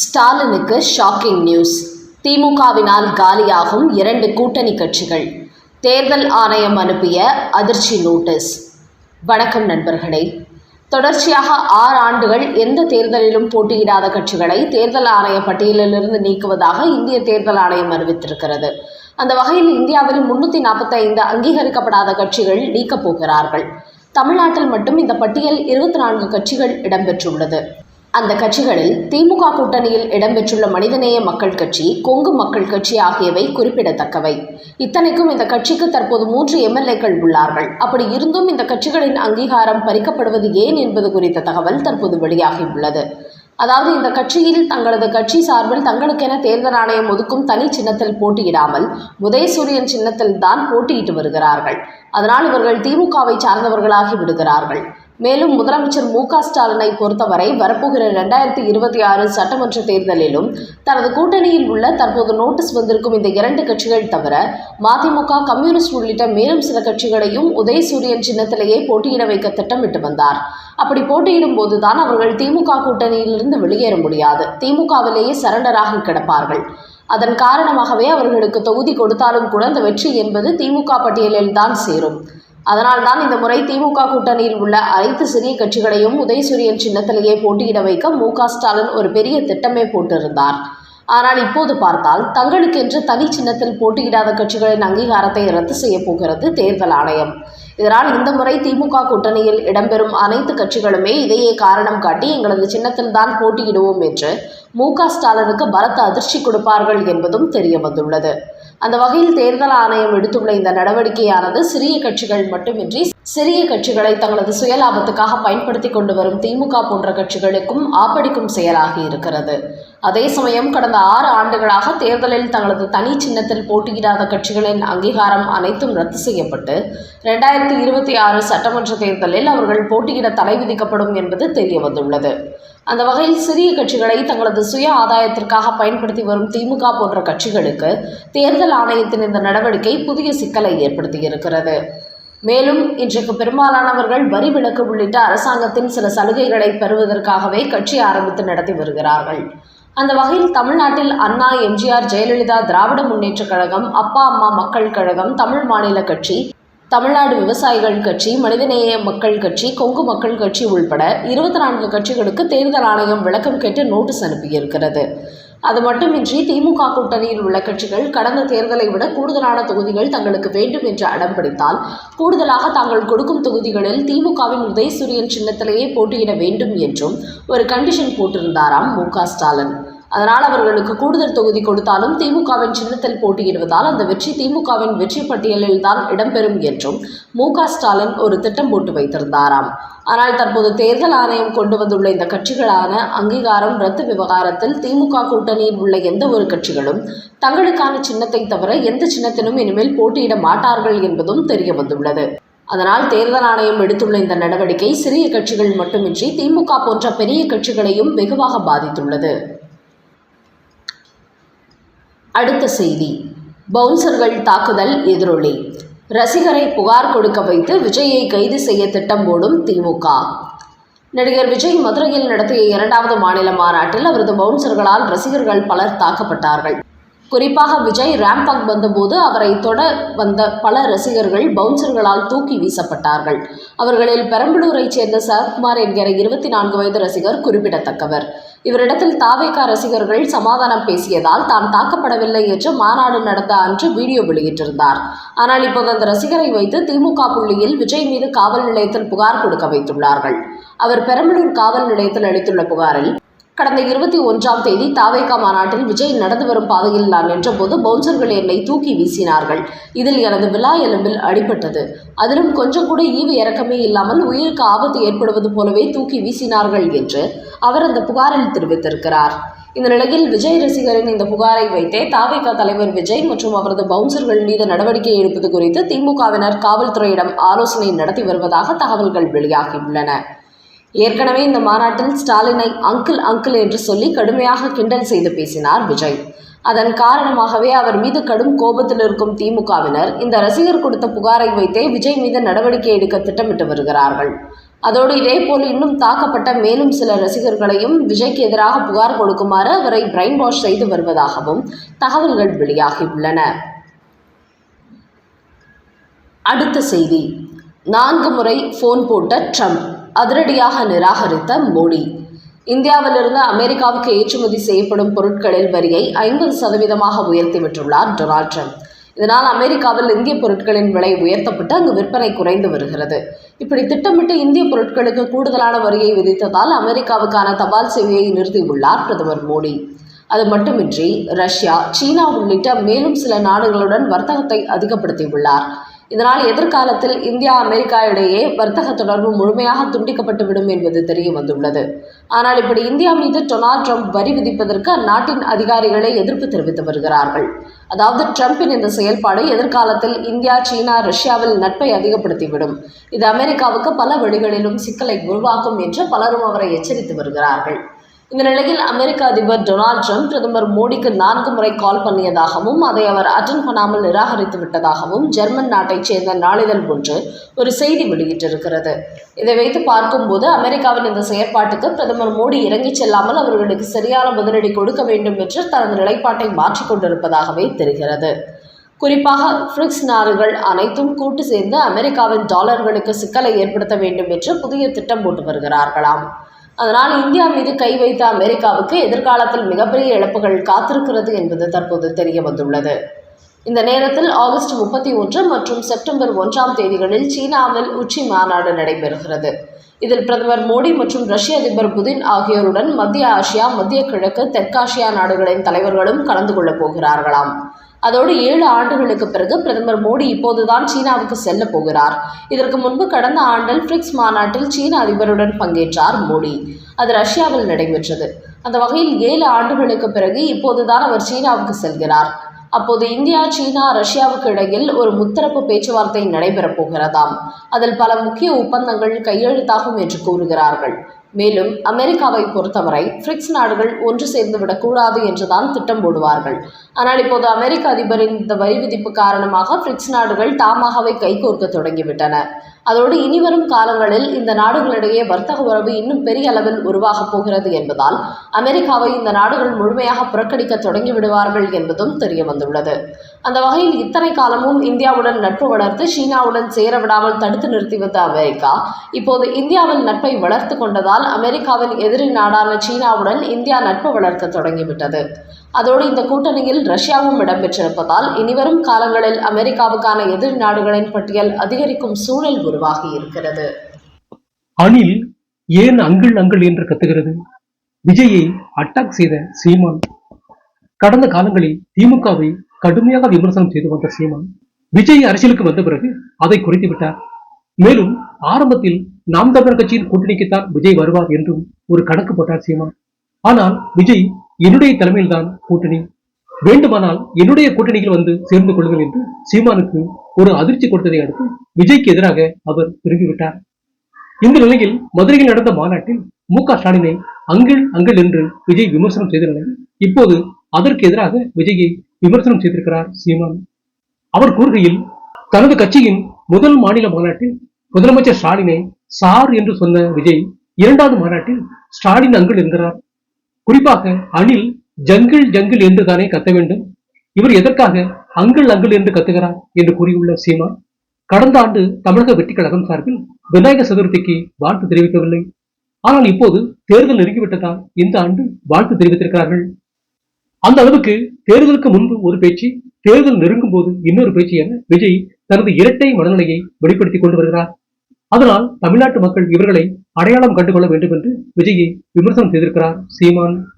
ஸ்டாலினுக்கு shocking news. திமுகவினால் காலியாகும் இரண்டு கூட்டணி கட்சிகள். தேர்தல் ஆணையம் அனுப்பிய அதிர்ச்சி நோட்டீஸ். வணக்கம் நண்பர்களே. தொடர்ச்சியாக ஆறு ஆண்டுகள் எந்த தேர்தலிலும் போட்டியிடாத கட்சிகளை தேர்தல் ஆணைய பட்டியலிலிருந்து நீக்குவதாக இந்திய தேர்தல் ஆணையம் அறிவித்திருக்கிறது. அந்த வகையில் இந்தியாவில் முன்னூற்றி நாற்பத்தைந்து அங்கீகரிக்கப்படாத கட்சிகள் நீக்கப் போகிறார்கள். தமிழ்நாட்டில் மட்டும் இந்த பட்டியல் இருபத்தி நான்கு கட்சிகள் இடம்பெற்றுள்ளது. அந்த கட்சிகளில் திமுக கூட்டணியில் இடம்பெற்றுள்ள மனிதநேய மக்கள் கட்சி கொங்கு மக்கள் கட்சி ஆகியவை குறிப்பிடத்தக்கவை. இத்தனைக்கும் இந்த கட்சிக்கு தற்போது மூன்று எம்எல்ஏக்கள் உள்ளார்கள். அப்படி இருந்தும் இந்த கட்சிகளின் அங்கீகாரம் பறிக்கப்படுவது ஏன் என்பது குறித்த தகவல் தற்போது வெளியாகியுள்ளது. அதாவது இந்த கட்சியில் தங்களது கட்சி சார்பில் தங்களுக்கென தேர்தல் ஆணையம் ஒதுக்கும் தனி சின்னத்தில் போட்டியிடாமல் உதயசூரியன் சின்னத்தில் தான் போட்டியிட்டு வருகிறார்கள். அதனால் இவர்கள் திமுகவை சார்ந்தவர்களாகி விடுகிறார்கள். மேலும் முதலமைச்சர் மு க ஸ்டாலினை பொறுத்தவரை வரப்போகிற இரண்டாயிரத்தி இருபத்தி ஆறு சட்டமன்ற தேர்தலிலும் தனது கூட்டணியில் உள்ள தற்போது நோட்டீஸ் வந்திருக்கும் இந்த இரண்டு கட்சிகள் தவிர மதிமுக கம்யூனிஸ்ட் உள்ளிட்ட மேலும் சில கட்சிகளையும் உதயசூரியன் சின்னத்திலேயே போட்டியிட வைக்க திட்டமிட்டு வந்தார். அப்படி போட்டியிடும் போதுதான் அவர்கள் திமுக கூட்டணியிலிருந்து வெளியேற முடியாது. திமுகவிலேயே சரண்டராக கிடப்பார்கள். அதன் காரணமாகவே அவர்களுக்கு தொகுதி கொடுத்தாலும் கூட அந்த வெற்றி என்பது திமுக பட்டியலில் தான் சேரும். அதனால்தான் இந்த முறை திமுக கூட்டணியில் உள்ள அனைத்து சிறிய கட்சிகளையும் உதயசூரியன் சின்னத்திலேயே போட்டியிட வைக்க மு ஸ்டாலின் ஒரு பெரிய திட்டமே போட்டிருந்தார். ஆனால் இப்போது பார்த்தால் தங்களுக்கென்று தனி சின்னத்தில் போட்டியிடாத கட்சிகளின் அங்கீகாரத்தை ரத்து செய்யப் போகிறது தேர்தல் ஆணையம். இதனால் இந்த முறை திமுக கூட்டணியில் இடம்பெறும் அனைத்து கட்சிகளுமே இதையே காரணம் காட்டி எங்களது சின்னத்தில் தான் போட்டியிடுவோம் என்று மு ஸ்டாலினுக்கு பலத்த அதிர்ச்சி கொடுப்பார்கள் என்பதும் தெரிய வந்துள்ளது. அந்த வகையில் தேர்தல் ஆணையம் எடுத்துள்ள இந்த நடவடிக்கையானது சிறிய கட்சிகள் மட்டுமின்றி சிறிய கட்சிகளை தங்களது சுயலாபத்துக்காக பயன்படுத்தி கொண்டு வரும் திமுக போன்ற கட்சிகளுக்கும் ஆப்படிக்கும் செயலாகி இருக்கிறது. அதே சமயம் கடந்த ஆறு ஆண்டுகளாக தேர்தலில் தங்களது தனி சின்னத்தில் போட்டியிடாத கட்சிகளின் அங்கீகாரம் அனைத்தும் ரத்து செய்யப்பட்டு ரெண்டாயிரத்தி இருபத்தி ஆறு சட்டமன்ற தேர்தலில் அவர்கள் போட்டியிட தடை விதிக்கப்படும் என்பது தெரிய வந்துள்ளது அந்த வகையில் சிறிய கட்சிகளை தங்களது சுய ஆதாயத்திற்காக பயன்படுத்தி வரும் திமுக போன்ற கட்சிகளுக்கு தேர்தல் ஆணையத்தின் இந்த நடவடிக்கை புதிய சிக்கலை ஏற்படுத்தியிருக்கிறது. மேலும் இன்றைக்கு பெரும்பாலானவர்கள் வரி விலக்கு உள்ளிட்ட அரசாங்கத்தின் சில சலுகைகளை பெறுவதற்காகவே கட்சி ஆரம்பித்து நடத்தி வருகிறார்கள். அந்த வகையில் தமிழ்நாட்டில் அண்ணா எம்ஜிஆர் ஜெயலலிதா திராவிட முன்னேற்றக் கழகம் அப்பா அம்மா மக்கள் கழகம் தமிழ் மாநில கட்சி தமிழ்நாடு விவசாயிகள் கட்சி மனிதநேய மக்கள் கட்சி கொங்கு மக்கள் கட்சி உள்பட இருபத்தி நான்கு கட்சிகளுக்கு தேர்தல் ஆணையம் விளக்கம் கேட்டு நோட்டீஸ் அனுப்பியிருக்கிறது. அது மட்டுமின்றி திமுக கூட்டணியில் உள்ள கட்சிகள் கடந்த தேர்தலை விட கூடுதலான தொகுதிகள் தங்களுக்கு வேண்டும் என்று அடம் பிடித்தால் கூடுதலாக தாங்கள் கொடுக்கும் தொகுதிகளில் திமுகவின் உதயசூரியன் சின்னத்திலேயே போட்டியிட வேண்டும் என்றும் ஒரு கண்டிஷன் போட்டிருந்தாராம் மு க ஸ்டாலின். அதனால் அவர்களுக்கு கூடுதல் தொகுதி கொடுத்தாலும் திமுகவின் சின்னத்தில் போட்டியிடுவதால் அந்த வெற்றி திமுகவின் வெற்றி பட்டியலில் தான் இடம்பெறும் என்றும் மு ஸ்டாலின் ஒரு திட்டம் போட்டு வைத்திருந்தாராம். ஆனால் தற்போது தேர்தல் ஆணையம் கொண்டு வந்துள்ள இந்த கட்சிகளான அங்கீகாரம் ரத்து விவகாரத்தில் திமுக கூட்டணியில் உள்ள எந்த ஒரு கட்சிகளும் தங்களுக்கான சின்னத்தை தவிர எந்த சின்னத்திலும் இனிமேல் போட்டியிட மாட்டார்கள் என்பதும் தெரிய வந்துள்ளது. அதனால் தேர்தல் ஆணையம் எடுத்துள்ள இந்த நடவடிக்கை சிறிய கட்சிகள் மட்டுமின்றி திமுக போன்ற பெரிய கட்சிகளையும் வெகுவாக பாதித்துள்ளது. அடுத்த செய்தி. பவுன்சர்கள் தாக்குதல் எதிரொலி. ரசிகரை புகார் கொடுக்க வைத்து விஜயை கைது செய்ய திட்டம் போடும் திமுக. நடிகர் விஜய் மதுரையில் நடத்திய இரண்டாவது மாநில மாநாட்டில் அவரது பவுன்சர்களால் ரசிகர்கள் பலர் தாக்கப்பட்டார்கள். குறிப்பாக விஜய் ரேம்பாக் வந்தபோது அவரை தொட வந்த பல ரசிகர்கள் பவுன்சர்களால் தூக்கி வீசப்பட்டார்கள். அவர்களில் பெரம்பலூரைச் சேர்ந்த சரத்குமார் என்கிற இருபத்தி நான்கு வயது ரசிகர் குறிப்பிடத்தக்கவர். இவரிடத்தில் தாவேக்கா ரசிகர்கள் சமாதானம் பேசியதால் தான் தாக்கப்படவில்லை என்று மாநாடு நடந்த அன்று வீடியோ வெளியிட்டிருந்தார். ஆனால் இப்போது அந்த ரசிகரை வைத்து திமுக புள்ளியில் விஜய் மீது காவல் நிலையத்தில் புகார் கொடுக்க வைத்துள்ளார்கள். அவர் பெரம்பலூர் காவல் நிலையத்தில் அளித்துள்ள புகாரில் கடந்த இருபத்தி ஒன்றாம் தேதி தாவேகா மாநாட்டில் விஜய் நடந்து வரும் பாதையில் நான் நின்றபோது பவுன்சர்கள் என்னை தூக்கி வீசினார்கள். இதில் எனது விழா எலும்பில் அடிபட்டது. அதிலும் கொஞ்சம் கூட ஈவு இறக்கமே இல்லாமல் உயிருக்கு ஆபத்து ஏற்படுவது போலவே தூக்கி வீசினார்கள் என்று அவர் அந்த புகாரில் தெரிவித்திருக்கிறார். இந்த நிலையில் விஜய் ரசிகரின் இந்த புகாரை வைத்தே தாவேகா தலைவர் விஜய் மற்றும் அவரது பவுன்சர்கள் மீது நடவடிக்கை எடுப்பது குறித்து திமுகவினர் காவல்துறையிடம் ஆலோசனை நடத்தி வருவதாக தகவல்கள் வெளியாகியுள்ளன. ஏற்கனவே இந்த மாநாட்டில் ஸ்டாலினை அங்கிள் அங்கிள் என்று சொல்லி கடுமையாக கிண்டல் செய்து பேசினார் விஜய். அதன் காரணமாகவே அவர் மீது கடும் கோபத்தில் இருக்கும் திமுகவினர் இந்த ரசிகர் கொடுத்த புகாரை வைத்தே விஜய் மீது நடவடிக்கை எடுக்க திட்டமிட்டு வருகிறார்கள். அதோடு இதேபோல் இன்னும் தாக்கப்பட்ட மேலும் சில ரசிகர்களையும் விஜய்க்கு எதிராக புகார் கொடுக்குமாறு அவரை பிரைன் வாஷ் செய்து வருவதாகவும் தகவல்கள் வெளியாகியுள்ளன. அடுத்த செய்தி. நான்கு முறை ஃபோன் போட்ட ட்ரம்ப் அதிரடியாக நிராகரித்த மோடி. இந்தியாவிலிருந்து அமெரிக்காவுக்கு ஏற்றுமதி செய்யப்படும் பொருட்களில் வரியை ஐம்பது சதவீதமாக உயர்த்திவிட்டுள்ளார் டொனால்ட் ட்ரம்ப். இதனால் அமெரிக்காவில் இந்திய பொருட்களின் விலை உயர்த்தப்பட்டு அங்கு விற்பனை குறைந்து வருகிறது. இப்படி திட்டமிட்டு இந்திய பொருட்களுக்கு கூடுதலான வரியை விதித்ததால் அமெரிக்காவுக்கான தபால் சேவையை நிறுத்தியுள்ளார் பிரதமர் மோடி. அது மட்டுமின்றி ரஷ்யா சீனா உள்ளிட்ட மேலும் சில நாடுகளுடன் வர்த்தகத்தை அதிகப்படுத்தியுள்ளார். இதனால் எதிர்காலத்தில் இந்தியா அமெரிக்கா இடையே வர்த்தக தொடர்பு முழுமையாக துண்டிக்கப்பட்டுவிடும் என்பது தெரிய வந்துள்ளது. ஆனால் இப்படி இந்தியா மீது டொனால்ட் ட்ரம்ப் வரி விதிப்பதற்கு அந்நாட்டின் அதிகாரிகளே எதிர்ப்பு தெரிவித்து வருகிறார்கள். அதாவது ட்ரம்பின் இந்த செயல்பாடு எதிர்காலத்தில் இந்தியா சீனா ரஷ்யாவில் நட்பை அதிகப்படுத்திவிடும். இது அமெரிக்காவுக்கு பல வழிகளிலும் சிக்கலை உருவாக்கும் என்று பலரும் அவரை எச்சரித்து வருகிறார்கள். இந்த நிலையில் அமெரிக்க அதிபர் டொனால்ட் ட்ரம்ப் பிரதமர் மோடிக்கு நான்கு முறை கால் பண்ணியதாகவும் அதை அவர் அட்டன் பண்ணாமல் நிராகரித்து விட்டதாகவும் ஜெர்மன் நாட்டைச் சேர்ந்த நாளிதழ் ஒன்று ஒரு செய்தி வெளியிட்டிருக்கிறது. இதை வைத்து பார்க்கும்போது அமெரிக்காவின் இந்த செயற்பாட்டுக்கு பிரதமர் மோடி இறங்கிச் செல்லாமல் அவர்களுக்கு சரியான பதிலடி கொடுக்க வேண்டும் என்று தனது நிலைப்பாட்டை மாற்றிக் கொண்டிருப்பதாகவே தெரிகிறது. குறிப்பாக பிரிக்ஸ் நாடுகள் அனைத்தும் கூட்டு சேர்ந்து அமெரிக்காவின் டாலர்களுக்கு சிக்கலை ஏற்படுத்த வேண்டும் என்று புதிய திட்டம் போட்டு வருகிறார்களாம். அதனால் இந்தியா மீது கை வைத்த அமெரிக்காவுக்கு எதிர்காலத்தில் மிகப்பெரிய இழப்புகள் காத்திருக்கிறது என்பது தற்போது தெரிய வந்துள்ளது. இந்த நேரத்தில் ஆகஸ்ட் முப்பத்தி ஒன்று மற்றும் செப்டம்பர் ஒன்றாம் தேதிகளில் சீனாவில் உச்சி மாநாடு நடைபெறுகிறது. இதில் பிரதமர் மோடி மற்றும் ரஷ்ய அதிபர் புதின் ஆகியோருடன் மத்திய ஆசியா மத்திய கிழக்கு தெற்காசியா நாடுகளின் தலைவர்களும் கலந்து கொள்ளப் போகிறார்களாம். அதோடு ஏழு ஆண்டுகளுக்கு பிறகு பிரதமர் மோடி இப்போதுதான் சீனாவுக்கு செல்ல போகிறார். இதற்கு முன்பு கடந்த ஆண்டில் பிரிக்ஸ் மாநாட்டில் சீன அதிபருடன் பங்கேற்றார் மோடி. அது ரஷ்யாவில் நடைபெற்றது. அந்த வகையில் ஏழு ஆண்டுகளுக்கு பிறகு இப்போதுதான் அவர் சீனாவுக்கு செல்கிறார். அப்போது இந்தியா சீனா ரஷ்யாவுக்கு இடையில் ஒரு முத்தரப்பு பேச்சுவார்த்தை நடைபெறப் போகிறதாம். அதில் பல முக்கிய ஒப்பந்தங்கள் கையெழுத்தாகும் என்று கூறுகிறார்கள். மேலும் அமெரிக்காவை பொறுத்தவரை பிரிக்ஸ் நாடுகள் ஒன்று சேர்ந்து விடக்கூடாது என்றுதான் திட்டம் போடுவார்கள். ஆனால் இப்போது அமெரிக்க அதிபரின் இந்த வரி விதிப்பு காரணமாக பிரிக்ஸ் நாடுகள் தாமாகவே கைகோர்க்க தொடங்கிவிட்டன. அதோடு இனிவரும் காலங்களில் இந்த நாடுகளிடையே வர்த்தக உறவு இன்னும் பெரிய அளவில் உருவாகப் போகிறது என்பதால் அமெரிக்காவை இந்த நாடுகள் முழுமையாக புறக்கணிக்க தொடங்கி விடுவார்கள் என்பதும் தெரிய வந்துள்ளது அந்த வகையில் இத்தனை காலமும் இந்தியாவுடன் நட்பு வளர்த்து சீனாவுடன் சேர விடாமல் தடுத்து நிறுத்தி வந்த அமெரிக்கா இப்போது இந்தியாவில் நட்பை வளர்த்து கொண்டதால் அமெரிக்காவின் எதிரி நாடான சீனாவுடன் இந்தியா நட்பு வளர்க்க தொடங்கிவிட்டது. அதோடு இந்த கூட்டணியில் ரஷ்யாவும் இடம்பெற்றிருப்பதால் இனிவரும் காலங்களில் அமெரிக்காவுக்கான எதிரி நாடுகளின் பட்டியல் அதிகரிக்கும் சூழல் உருவாகி இருக்கிறது. அணில் ஏன் அங்கிள் அங்கிள் என்று கத்துகிறது? விஜயை அட்டாக் செய்த சீமான். கடந்த காலங்களில் திமுகவை கடுமையாக விமர்சனம் செய்து வந்த சீமான் விஜய் அரசியலுக்கு வந்த பிறகு அதை குறைத்து விட்டார். மேலும் ஆரம்பத்தில் நாம் தமிழர் கட்சியின் கூட்டணிக்குத்தான் விஜய் வருவார் என்றும் ஒரு கணக்கு போட்டார் சீமான். ஆனால் விஜய் என்னுடைய தலைமையில்தான் கூட்டணி. வேண்டுமானால் என்னுடைய கூட்டணியில் வந்து சேர்ந்து கொள்ளுங்கள் என்று சீமானுக்கு ஒரு அதிர்ச்சி கொடுத்ததை அடுத்து விஜய்க்கு எதிராக அவர் திரும்பிவிட்டார். இந்த நிலையில் மதுரையில் நடந்த மாநாட்டில் மு க ஸ்டாலினை அங்கிள் அங்கிள் என்று விஜய் விமர்சனம் செய்த நிலையில் இப்போது அதற்கு எதிராக விஜயை விமர்சனம் செய்திருக்கிறார் சீமான். அவர் கூறுகையில் தனது கட்சியின் முதல் மாநில மாநாட்டில் முதலமைச்சர் ஸ்டாலினை சார் என்று சொன்ன விஜய் இரண்டாவது மாநாட்டில் ஸ்டாலின் அங்கிள் என்கிறார். குறிப்பாக அணில் ஜங்கிள் ஜங்கிள் என்று தானே கத்த வேண்டும். இவர் எதற்காக அங்கிள் அங்கிள் என்று கத்துகிறார் என்று கூறியுள்ள சீமா கடந்த ஆண்டு தமிழக வெற்றிக் கழகம் சார்பில் விநாயகர் சதுர்த்திக்கு வாழ்த்து தெரிவிக்கவில்லை. ஆனால் இப்போது தேர்தல் நெருங்கிவிட்டதால் இந்த ஆண்டு வாழ்த்து தெரிவித்திருக்கிறார்கள். அந்த அளவுக்கு தேர்தலுக்கு முன்பு ஒரு பேச்சு தேர்தல் நெருங்கும் போது இன்னொரு பேச்சு என விஜய் தனது இரட்டை மனநிலையை வெளிப்படுத்திக் கொண்டு வருகிறார். அதனால் தமிழ்நாட்டு மக்கள் இவர்களை அடையாளம் கண்டுகொள்ள வேண்டும் என்று விஜயை விமர்சனம் செய்திருக்கிறார் சீமான்.